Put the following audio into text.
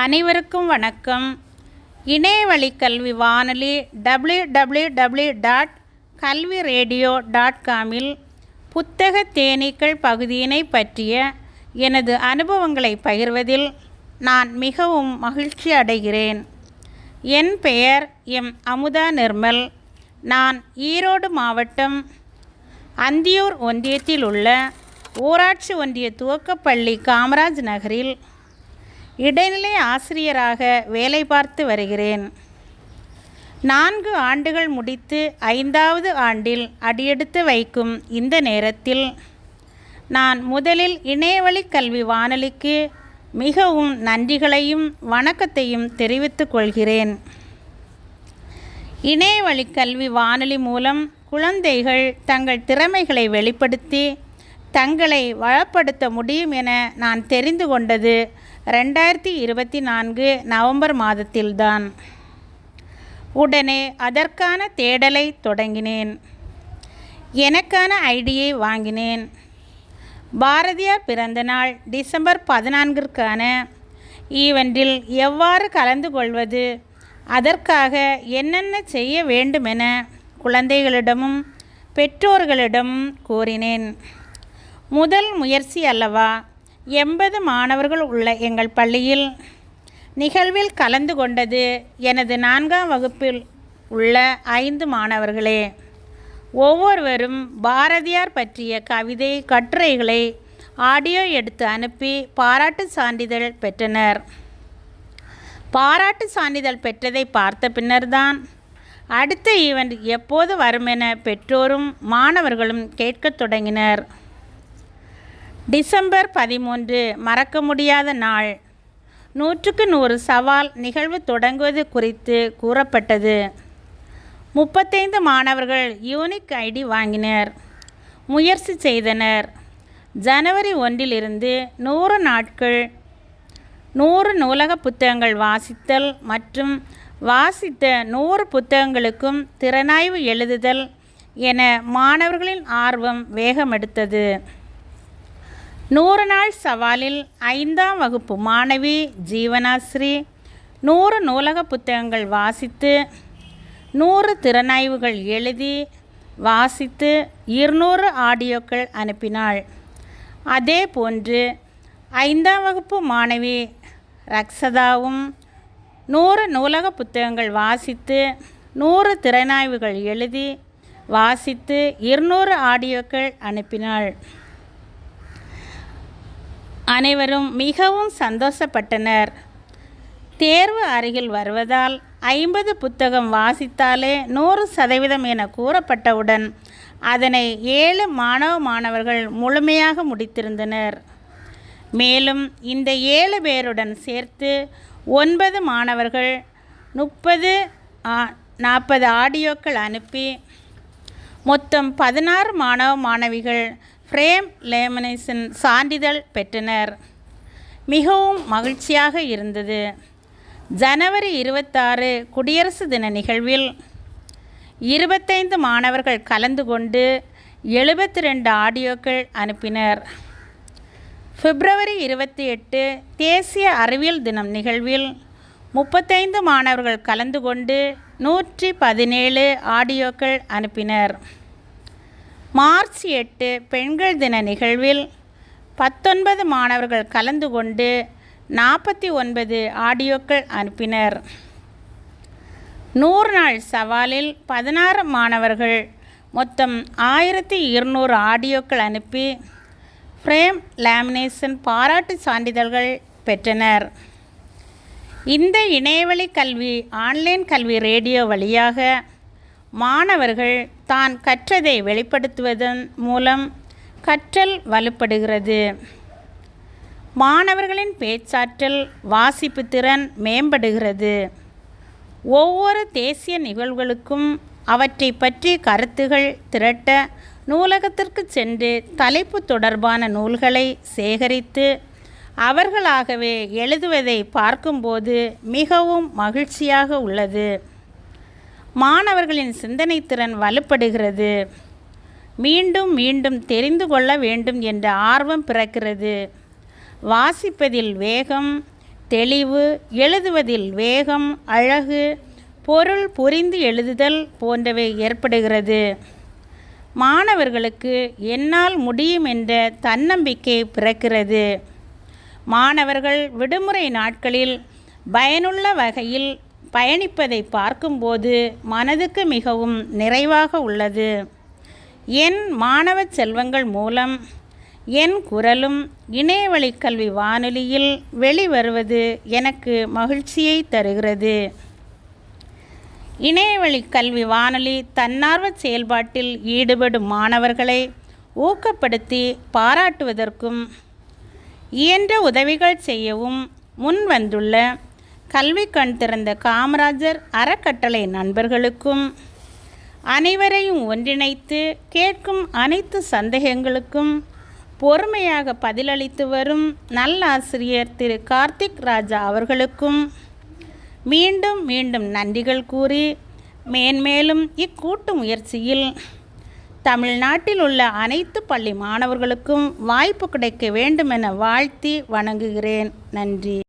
அனைவருக்கும் வணக்கம். இணையவழி கல்வி வானொலி டபிள்யூ டபிள்யூ டபிள்யூ டாட் கல்வி ரேடியோ டாட் காமில் புத்தக தேனீக்கள் பகுதியினை பற்றிய எனது அனுபவங்களை பகிர்வதில் நான் மிகவும் மகிழ்ச்சி அடைகிறேன். என் பெயர் எம். அமுதா நிர்மல். நான் ஈரோடு மாவட்டம் அந்தியூர் ஒன்றியத்தில் உள்ள ஊராட்சி ஒன்றிய துவக்கப்பள்ளி காமராஜ் நகரில் இடைநிலை ஆசிரியராக வேலை பார்த்து வருகிறேன். நான்கு ஆண்டுகள் முடித்து ஐந்தாவது ஆண்டில் அடியெடுத்து வைக்கும் இந்த நேரத்தில் நான் முதலில் இணையவழி கல்வி வானொலிக்கு மிகவும் நன்றிகளையும் வணக்கத்தையும் தெரிவித்துக் கொள்கிறேன். இணையவழி கல்வி வானொலி மூலம் குழந்தைகள் தங்கள் திறமைகளை வெளிப்படுத்தி தங்களை வளப்படுத்த முடியும் என நான் தெரிந்து கொண்டது ரெண்டாயிரத்தி இருபத்தி நான்கு நவம்பர் மாதத்தில்தான். உடனே அதற்கான தேடலை தொடங்கினேன். எனக்கான ஐடியை வாங்கினேன். பாரதியார் பிறந்தநாள் டிசம்பர் பதினான்கிற்கான ஈவெண்டில் எவ்வாறு கலந்து கொள்வது அதற்காக என்னென்ன செய்ய வேண்டுமென குழந்தைகளிடமும் பெற்றோர்களிடமும் கூறினேன் முதல் முயற்சி அல்லவா? எண்பது மாணவர்கள் உள்ள எங்கள் பள்ளியில் நிகழ்வில் கலந்து கொண்டது எனது நான்காம் வகுப்பில் உள்ள ஐந்து மாணவர்களே. ஒவ்வொருவரும் பாரதியார் பற்றிய கவிதை கட்டுரைகளை ஆடியோ எடுத்து அனுப்பி பாராட்டு சான்றிதழ் பெற்றனர். பாராட்டு சான்றிதழ் பெற்றதை பார்த்த பின்னர்தான் அடுத்த ஈவெண்ட் எப்போது வருமென பெற்றோரும் மாணவர்களும் கேட்கத் தொடங்கினர். டிசம்பர் பதிமூன்று மறக்க முடியாத நாள். நூற்றுக்கு நூறு சவால் நிகழ்வு தொடங்குவது குறித்து கூறப்பட்டது. முப்பத்தைந்து மாணவர்கள் யூனிக் ஐடி வாங்கினர். முயற்சி செய்தனர். ஜனவரி ஒன்றிலிருந்து நூறு நாட்கள் நூறு நூலக புத்தகங்கள் வாசித்தல் மற்றும் வாசித்த நூறு புத்தகங்களுக்கும் திறனாய்வு எழுதுதல் என மாணவர்களின் ஆர்வம் வேகமெடுத்தது. நூறு நாள் சவாலில் ஐந்தாம் வகுப்பு மாணவி ஜீவனாஸ்ரீ நூறு நூலக புத்தகங்கள் வாசித்து நூறு திறனாய்வுகள் எழுதி வாசித்து இருநூறு ஆடியோக்கள் அனுப்பினாள். அதே போன்று ஐந்தாம் வகுப்பு மாணவி ரக்ஷதாவும் நூறு நூலக புத்தகங்கள் வாசித்து நூறு திறனாய்வுகள் எழுதி வாசித்து இருநூறு ஆடியோக்கள் அனுப்பினாள். அனைவரும் மிகவும் சந்தோஷப்பட்டனர். தேர்வு அருகில் வருவதால் ஐம்பது புத்தகம் வாசித்தாலே நூறு சதவீதம் என கூறப்பட்டவுடன் அதனை ஏழு மாணவ மாணவர்கள் முழுமையாக முடித்திருந்தனர். மேலும் இந்த ஏழு பேருடன் சேர்த்து ஒன்பது மாணவர்கள் முப்பது நாற்பது ஆடியோக்கள் அனுப்பி மொத்தம் பதினாறு மாணவ மாணவிகள் ஃப்ரேம் லேமினேஷன் சான்றிதழ் பெற்றனர். மிகவும் மகிழ்ச்சியாக இருந்தது. ஜனவரி இருபத்தாறு குடியரசு தின நிகழ்வில் இருபத்தைந்து மாணவர்கள் கலந்து கொண்டு எழுபத்தி ரெண்டு ஆடியோக்கள் அனுப்பினர். பிப்ரவரி இருபத்தி எட்டு தேசிய அறிவியல் தினம் நிகழ்வில் முப்பத்தைந்து மாணவர்கள் கலந்து கொண்டு நூற்றி பதினேழு ஆடியோக்கள் அனுப்பினர். மார்ச் எட்டு பெண்கள் தின நிகழ்வில் பத்தொன்பது மாணவர்கள் கலந்து கொண்டு நாற்பத்தி ஒன்பது ஆடியோக்கள் அனுப்பினர். நூறு நாள் சவாலில் பதினாறு மாணவர்கள் மொத்தம் ஆயிரத்தி இருநூறு ஆடியோக்கள் அனுப்பி ஃப்ரேம் லேமினேஷன் பாராட்டு சான்றிதழ்கள் பெற்றனர். இந்த இணையவழி கல்வி ஆன்லைன் கல்வி ரேடியோ வழியாக மாணவர்கள் தான் கற்றதை வெளிப்படுத்துவதன் மூலம் கற்றல் வலுப்படுகிறது. மாணவர்களின் பேச்சாற்றல் வாசிப்பு திறன் மேம்படுகிறது. ஒவ்வொரு தேசிய நிகழ்வுகளுக்கும் அவற்றை பற்றி கருத்துகள் திரட்ட நூலகத்திற்கு சென்று தலைப்பு தொடர்பான நூல்களை சேகரித்து அவர்களாகவே எழுதுவதை பார்க்கும்போது மிகவும் மகிழ்ச்சியாக உள்ளது. மாணவர்களின் சிந்தனை திறன் வலுப்படுகிறது. மீண்டும் மீண்டும் தெரிந்து கொள்ள வேண்டும் என்ற ஆர்வம் பிறக்கிறது. வாசிப்பதில் வேகம் தெளிவு எழுதுவதில் வேகம் அழகு பொருள் புரிந்து எழுதுதல் போன்றவை ஏற்படுகிறது. மாணவர்களுக்கு என்னால் முடியும் என்ற தன்னம்பிக்கை பிறக்கிறது. மாணவர்கள் விடுமுறை நாட்களில் பயனுள்ள வகையில் பயணிப்பதை பார்க்கும்போது மனதுக்கு மிகவும் நிறைவாக உள்ளது. என் மாணவ செல்வங்கள் மூலம் என் குரலும் இணையவழி கல்வி வானொலியில் வெளிவருவது எனக்கு மகிழ்ச்சியை தருகிறது. இணையவழி கல்வி வானொலி தன்னார்வ செயல்பாட்டில் ஈடுபடும் மாணவர்களை ஊக்கப்படுத்தி பாராட்டுவதற்கும் இயன்ற உதவிகள் செய்யவும் முன் வந்துள்ள கல்வி கண் திறந்த காமராஜர் அறக்கட்டளை நண்பர்களுக்கும் அனைவரையும் ஒன்றிணைத்து கேட்கும் அனைத்து சந்தேகங்களுக்கும் பொறுமையாக பதிலளித்து வரும் நல்லாசிரியர் திரு கார்த்திக் ராஜா அவர்களுக்கும் மீண்டும் மீண்டும் நன்றிகள் கூறி மேன்மேலும் இக்கூட்டு முயற்சியில் தமிழ்நாட்டில் உள்ள அனைத்து பள்ளி மாணவர்களுக்கும் வாய்ப்பு கிடைக்க வேண்டுமென வாழ்த்தி வணங்குகிறேன். நன்றி.